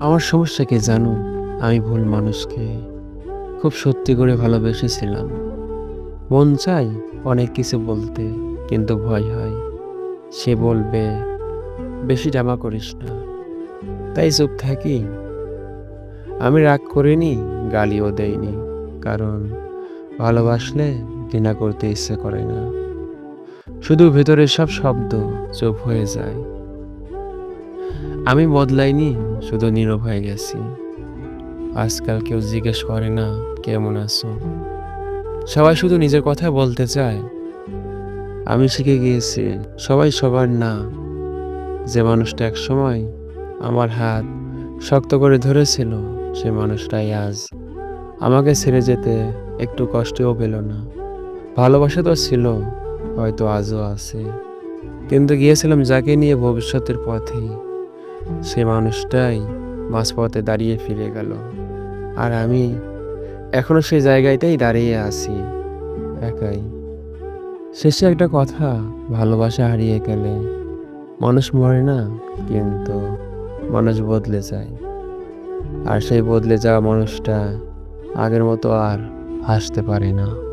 আমার সমস্যা কি জানো? আমি ভুল মানুষকে খুব সত্যি করে ভালোবেসেছিলাম। মন চাই অনেক কিছু বলতে, কিন্তু ভয় হয়। সে বলবে, বেশি জামা করিস না। তাই চুপ থাকি। আমি রাগ করিনি, গালিও দেইনি, কারণ ভালোবাসলে ঘৃণা করতে ইচ্ছে করে না। শুধু ভেতরের সব শব্দ চুপ হয়ে যায়। আমি বদলাইনি, শুধু নীরব হয়ে গেছি। আজকাল কেউ জিজ্ঞেস করে না, কেমন আছো? সবাই শুধু নিজের কথা বলতে চায়। আমি শিখে গিয়েছি, সবাই সবার না। যে মানুষটা এক সময় আমার হাত শক্ত করে ধরেছিল, সে মানুষটাই আজ আমাকে ছেড়ে যেতে একটু কষ্টও পেল না। ভালোবাসা তো ছিল, হয়তো আজও আছে। কিন্তু গিয়েছিলাম যাকে নিয়ে ভবিষ্যতের পথে সে মানুষটাই মাঝপথে দাঁড়িয়ে ফিরে গেল। আর আমি এখনও সেই জায়গাটাই দাঁড়িয়ে আছি, একাই। শেষে একটা কথা ভালোবাসা হারিয়ে গেলে মানুষ মরে না, কিন্তু মানুষ বদলে যায়। আর সেই বদলে যাওয়া মানুষটা আগের মতো আর হাসতে পারে না।